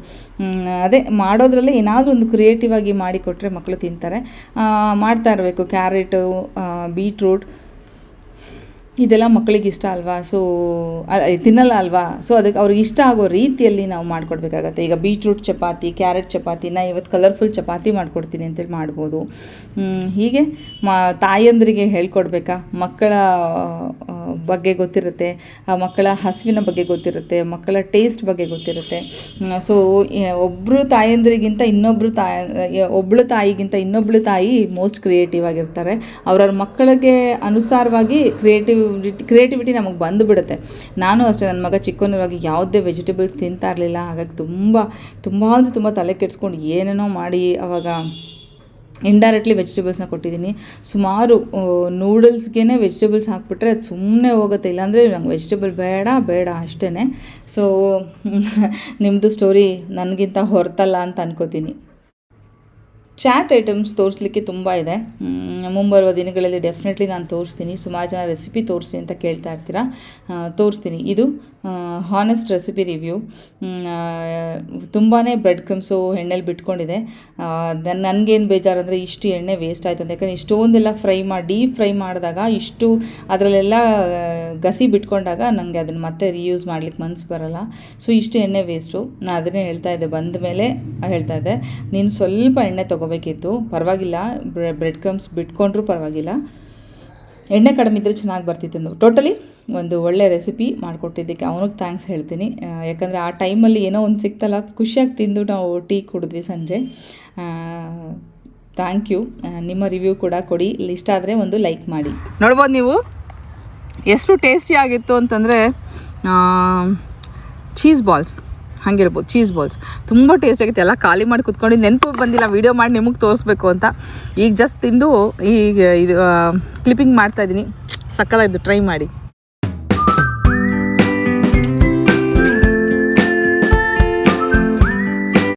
ಅದೇ ಮಾಡೋದ್ರಲ್ಲೇ ಏನಾದರೂ ಒಂದು ಕ್ರಿಯೇಟಿವ್ ಆಗಿ ಮಾಡಿಕೊಟ್ರೆ ಮಕ್ಕಳು ತಿಂತಾರೆ. ಮಾಡ್ತಾ ಇರಬೇಕು, ಕ್ಯಾರೆಟು ಬೀಟ್ರೂಟ್ ಇದೆಲ್ಲ ಮಕ್ಕಳಿಗೆ ಇಷ್ಟ ಅಲ್ವಾ? ಸೊ ತಿನ್ನಲ್ಲ ಅಲ್ವಾ? ಸೊ ಅದಕ್ಕೆ ಅವ್ರಿಗೆ ಇಷ್ಟ ಆಗೋ ರೀತಿಯಲ್ಲಿ ನಾವು ಮಾಡಿಕೊಡ್ಬೇಕಾಗತ್ತೆ. ಈಗ ಬೀಟ್ರೂಟ್ ಚಪಾತಿ ಕ್ಯಾರೆಟ್ ಚಪಾತಿನ ಇವತ್ತು ಕಲರ್ಫುಲ್ ಚಪಾತಿ ಮಾಡಿಕೊಡ್ತೀನಿ ಅಂತೇಳಿ ಮಾಡ್ಬೋದು. ಹೀಗೆ ಮ, ತಾಯಂದರಿಗೆ ಹೇಳ್ಕೊಡ್ಬೇಕಾ? ಮಕ್ಕಳ ಬಗ್ಗೆ ಗೊತ್ತಿರುತ್ತೆ, ಆ ಮಕ್ಕಳ ಹಸಿವಿನ ಬಗ್ಗೆ ಗೊತ್ತಿರುತ್ತೆ, ಮಕ್ಕಳ ಟೇಸ್ಟ್ ಬಗ್ಗೆ ಗೊತ್ತಿರುತ್ತೆ. ಸೊ ಒಬ್ಬರು ತಾಯಂದ್ರಿಗಿಂತ ಇನ್ನೊಬ್ಬರು ತಾಯಿ ಒಬ್ಬಳು ತಾಯಿಗಿಂತ ಇನ್ನೊಬ್ಳು ತಾಯಿ ಮೋಸ್ಟ್ ಕ್ರಿಯೇಟಿವ್ ಆಗಿರ್ತಾರೆ. ಅವ್ರವ್ರ ಮಕ್ಕಳಿಗೆ ಅನುಸಾರವಾಗಿ ಕ್ರಿಯೇಟಿವಿಟಿ ಕ್ರಿಯೇಟಿವಿಟಿ ನಮಗೆ ಬಂದುಬಿಡುತ್ತೆ ನಾನು ಅಷ್ಟೇ ನನ್ನ ಮಗ ಚಿಕ್ಕನಿರುವಾಗ ಯಾವುದೇ ವೆಜಿಟೇಬಲ್ಸ್ ತಿಂತಾ ಇರಲಿಲ್ಲ. ಹಾಗಾಗಿ ತುಂಬ ತುಂಬ ಅಂದರೆ ತುಂಬ ತಲೆ ಕೆಡಿಸ್ಕೊಂಡು ಏನೇನೋ ಮಾಡಿ ಅವಾಗ ಇಂಡೈರೆಕ್ಟ್ಲಿ ವೆಜಿಟೇಬಲ್ಸ್ನ ಕೊಟ್ಟಿದ್ದೀನಿ. ಸುಮಾರು ನೂಡಲ್ಸ್ಗೆ ವೆಜಿಟೇಬಲ್ಸ್ ಹಾಕ್ಬಿಟ್ರೆ ಅದು ಸುಮ್ಮನೆ ಹೋಗುತ್ತೆ. ಇಲ್ಲಾಂದರೆ ನಂಗೆ ವೆಜಿಟೇಬಲ್ ಬೇಡ ಬೇಡ ಅಷ್ಟೇ ಸೊ [LAUGHS] ನಿಮ್ಮದು ಸ್ಟೋರಿ ನನಗಿಂತ ಹೊರತಲ್ಲ ಅಂತ ಅನ್ಕೋತೀನಿ. ಚಾಟ್ ಐಟಮ್ಸ್ ತೋರಿಸ್ಲಿಕ್ಕೆ ತುಂಬ ಇದೆ. ಮುಂಬರುವ ದಿನಗಳಲ್ಲಿ ಡೆಫಿನೆಟ್ಲಿ ನಾನು ತೋರಿಸ್ತೀನಿ. ಸುಮಾರು ಜನ ರೆಸಿಪಿ ತೋರಿಸಿ ಅಂತ ಕೇಳ್ತಾ ಇರ್ತೀರಾ? ತೋರಿಸ್ತೀನಿ. ಇದು ಹಾನೆಸ್ಟ್ ರೆಸಿಪಿ ರಿವ್ಯೂ ತುಂಬಾ ಬ್ರೆಡ್ ಕ್ರಮ್ಸು ಎಣ್ಣೆಲಿ ಬಿಟ್ಕೊಂಡಿದೆ. ನನಗೇನು ಬೇಜಾರಂದರೆ ಇಷ್ಟು ಎಣ್ಣೆ ವೇಸ್ಟ್ ಆಯಿತು ಅಂತ. ಯಾಕಂದರೆ ಇಷ್ಟೊಂದೆಲ್ಲ ಫ್ರೈ ಮಾಡಿ ಡೀಪ್ ಫ್ರೈ ಮಾಡಿದಾಗ ಇಷ್ಟು ಅದರಲ್ಲೆಲ್ಲ ಗಸಿ ಬಿಟ್ಕೊಂಡಾಗ ನನಗೆ ಅದನ್ನು ಮತ್ತೆ ರಿಯೂಸ್ ಮಾಡ್ಲಿಕ್ಕೆ ಮನಸ್ಸು ಬರಲ್ಲ. ಸೊ ಇಷ್ಟು ಎಣ್ಣೆ ವೇಸ್ಟು ನಾನು ಅದನ್ನೇ ಹೇಳ್ತಾ ಇದ್ದೆ. ಬಂದ ಮೇಲೆ ಹೇಳ್ತಾ ಇದ್ದೆ. ನೀನು ಸ್ವಲ್ಪ ಎಣ್ಣೆ ತೊಗೋಬೇಕಿತ್ತು. ಪರವಾಗಿಲ್ಲ. ಬ್ರೆಡ್ ಕ್ರಮ್ಸ್ ಬಿಟ್ಕೊಂಡ್ರೂ ಪರವಾಗಿಲ್ಲ. ಎಣ್ಣೆ ಕಡಿಮೆ ಇದ್ದರೆ ಚೆನ್ನಾಗಿ ಬರ್ತಿತ್ತು ಟೋಟಲಿ ಒಂದು ಒಳ್ಳೆ ರೆಸಿಪಿ ಮಾಡಿಕೊಟ್ಟಿದ್ದಕ್ಕೆ ಅವನಿಗೆ ಥ್ಯಾಂಕ್ಸ್ ಹೇಳ್ತೀನಿ. ಯಾಕಂದರೆ ಆ ಟೈಮಲ್ಲಿ ಏನೋ ಒಂದು ಸಿಕ್ತಲ್ಲ, ಖುಷಿಯಾಗಿ ತಿಂದು ನಾವು ಟೀ ಕುಡಿದ್ವಿ ಸಂಜೆ. ಥ್ಯಾಂಕ್ ಯು ನಿಮ್ಮ ರಿವ್ಯೂ ಕೂಡ ಕೊಡಿ. ಇಷ್ಟ ಆದರೆ ಒಂದು ಲೈಕ್ ಮಾಡಿ. ನೋಡ್ಬೋದು ನೀವು? ಎಷ್ಟು ಟೇಸ್ಟಿ ಆಗಿತ್ತು ಅಂತಂದರೆ ಚೀಸ್ ಬಾಲ್ಸ್ ಹಂಗಿರ್ಬೋದು ಚೀಸ್ ಬಾಲ್ಸ್ ತುಂಬ ಟೇಸ್ಟ್ ಆಗಿತ್ತು, ಎಲ್ಲ ಖಾಲಿ ಮಾಡಿ ಕುತ್ಕೊಂಡು ನೆನಪು ಬಂದಿಲ್ಲ ವೀಡಿಯೋ ಮಾಡಿ ನಿಮಗೆ ತೋರಿಸ್ಬೇಕು ಅಂತ. ಈಗ ಜಸ್ಟ್ ತಿಂದು ಈಗ ಇದು ಕ್ಲಿಪ್ಪಿಂಗ್ ಮಾಡ್ತಾಯಿದ್ದೀನಿ ಸಕ್ಕತ್ತಾಯಿದ್ದು ಟ್ರೈ ಮಾಡಿ.